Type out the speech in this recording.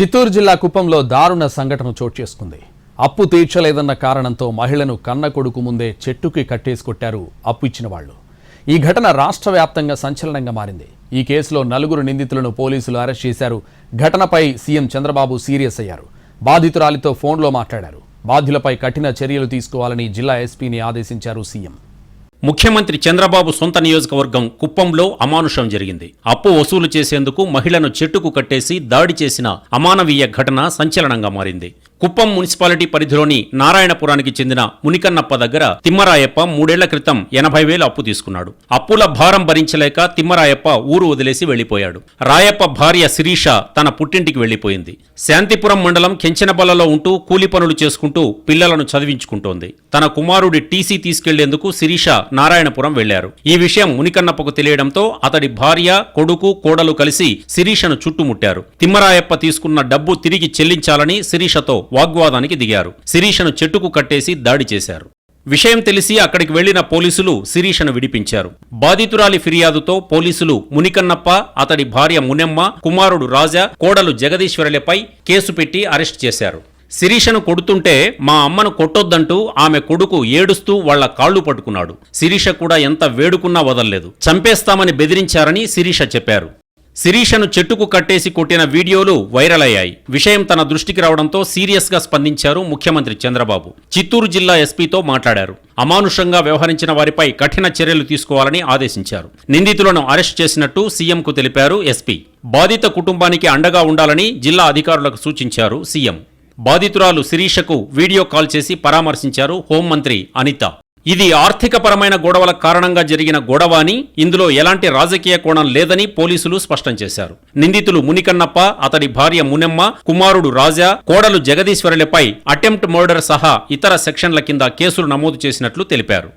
చిత్తూరు జిల్లా కుప్పంలో దారుణ సంఘటన చోటు చేసుకుంది. అప్పు తీర్చలేదన్న కారణంతో మహిళను కన్న కొడుకు ముందే చెట్టుకి కట్టేసి కొట్టారు అప్పు ఇచ్చిన వాళ్ళు. ఈ ఘటన రాష్ట్ర వ్యాప్తంగా సంచలనంగా మారింది. ఈ కేసులో నలుగురు నిందితులను పోలీసులు అరెస్ట్ చేశారు. ఘటనపై సీఎం చంద్రబాబు సీరియస్ అయ్యారు. బాధితురాలితో ఫోన్లో మాట్లాడారు. బాధ్యులపై కఠిన చర్యలు తీసుకోవాలని జిల్లా ఎస్పీని ఆదేశించారు సీఎం. ముఖ్యమంత్రి చంద్రబాబు సొంత నియోజకవర్గం కుప్పంలో అమానుషం జరిగింది. అప్పు వసూలు చేసేందుకు మహిళను చెట్టుకు కట్టేసి దాడి చేసిన అమానవీయ ఘటన సంచలనంగా మారింది. కుప్పం మున్సిపాలిటీ పరిధిలోని నారాయణపురానికి చెందిన మునికన్నప్ప దగ్గర తిమ్మరాయప్ప మూడేళ్ళ క్రితం ఎనభై వేలు అప్పు తీసుకున్నాడు. అప్పుల భారం భరించలేక తిమ్మరాయప్ప ఊరు వదిలేసి వెళ్ళిపోయాడు రాయప్ప భార్య శిరీష తన పుట్టింటికి వెళ్ళిపోయింది శాంతిపురం మండలం కెంచనబల్లలో ఉంటూ కూలి పనులు చేసుకుంటూ పిల్లలను చదివించుకుంటోంది. తన కుమారుడి టీసీ తీసుకెళ్ళేందుకు శిరీష నారాయణపురం వెళ్ళారు ఈ విషయం మునికన్నప్పకు తెలియడంతో అతడి భార్య కొడుకు కోడలు కలిసి శిరీషను చుట్టుముట్టారు. తిమ్మరాయప్ప తీసుకున్న డబ్బు తిరిగి చెల్లించాలని శిరీషతో వాగ్వాదానికి దిగారు. శిరీషను చెట్టుకు కట్టేసి దాడి చేశారు. విషయం తెలిసి అక్కడికి వెళ్ళిన పోలీసులు శిరీషను విడిపించారు. బాధితురాలి ఫిర్యాదుతో పోలీసులు మునికన్నప్ప అతడి భార్య మునెమ్మ కుమారుడు రాజా కోడలు జగదీశ్వరులపై కేసు పెట్టి అరెస్ట్ చేశారు. శిరీషను కొడుతుంటే మా అమ్మను కొట్టొద్దంటూ ఆమె కొడుకు ఏడుస్తూ వాళ్ళ కాళ్ళు పట్టుకున్నాడు. శిరీష కూడా ఎంత వేడుకున్నా వదల్లేదు. చంపేస్తామని బెదిరించారని శిరీష చెప్పారు. శిరీషను చెట్టుకు కట్టేసి కొట్టిన వీడియోలు వైరల్ అయ్యాయి. విషయం తన దృష్టికి రావడంతో సీరియస్గా స్పందించారు ముఖ్యమంత్రి చంద్రబాబు. చిత్తూరు జిల్లా ఎస్పీతో మాట్లాడారు. అమానుషంగా వ్యవహరించిన వారిపై కఠిన చర్యలు తీసుకోవాలని ఆదేశించారు. నిందితులను అరెస్ట్ చేసినట్టు సీఎంకు తెలిపారు ఎస్పీ. బాధిత కుటుంబానికి అండగా ఉండాలని జిల్లా అధికారులకు సూచించారు సీఎం. బాధితురాలు శిరీషకు వీడియో కాల్ చేసి పరామర్శించారు హోంమంత్రి అనిత. ఇది ఆర్థికపరమైన గొడవల కారణంగా జరిగిన గొడవ అని ఇందులో ఎలాంటి రాజకీయ కోణం లేదని పోలీసులు స్పష్టం చేశారు. నిందితులు మునికన్నప్ప అతడి భార్య మునెమ్మ కుమారుడు రాజా కోడలు జగదీశ్వరులపై అటెంప్ట్ మర్డర్ సహా ఇతర సెక్షన్ల కింద కేసులు నమోదు చేసినట్లు తెలిపారు.